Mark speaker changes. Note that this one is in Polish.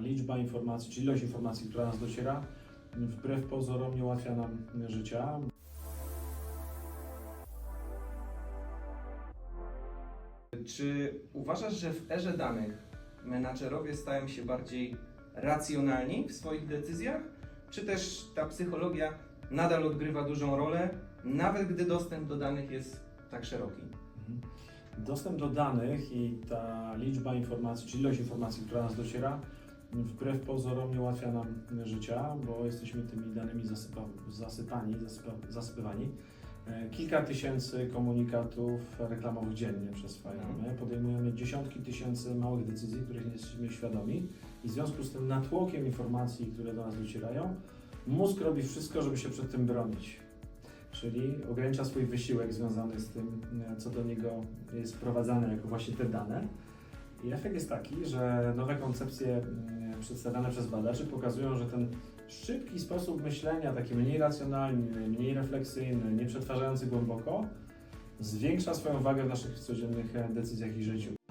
Speaker 1: Liczba informacji, czy ilość informacji, która nas dociera, wbrew pozorom nie ułatwia nam życia.
Speaker 2: Czy uważasz, że w erze danych menadżerowie stają się bardziej racjonalni w swoich decyzjach, czy też ta psychologia nadal odgrywa dużą rolę, nawet gdy dostęp do danych jest tak szeroki?
Speaker 1: Mhm. Dostęp do danych i ta liczba informacji, czy ilość informacji, która nas dociera, wbrew pozorom nie ułatwia nam życia, bo jesteśmy tymi danymi zasypa, zasypani, zasypa, zasypywani. E, Kilka tysięcy komunikatów reklamowych dziennie przyswajamy. Podejmujemy dziesiątki tysięcy małych decyzji, których nie jesteśmy świadomi i w związku z tym natłokiem informacji, które do nas docierają, mózg robi wszystko, żeby się przed tym bronić. Czyli ogranicza swój wysiłek związany z tym, e, co do niego jest wprowadzane jako właśnie te dane. I efekt jest taki, że nowe koncepcje mm, przedstawiane przez badaczy pokazują, że ten szybki sposób myślenia, taki mniej racjonalny, mniej refleksyjny, nie przetwarzający głęboko, zwiększa swoją wagę w naszych codziennych e, decyzjach i życiu.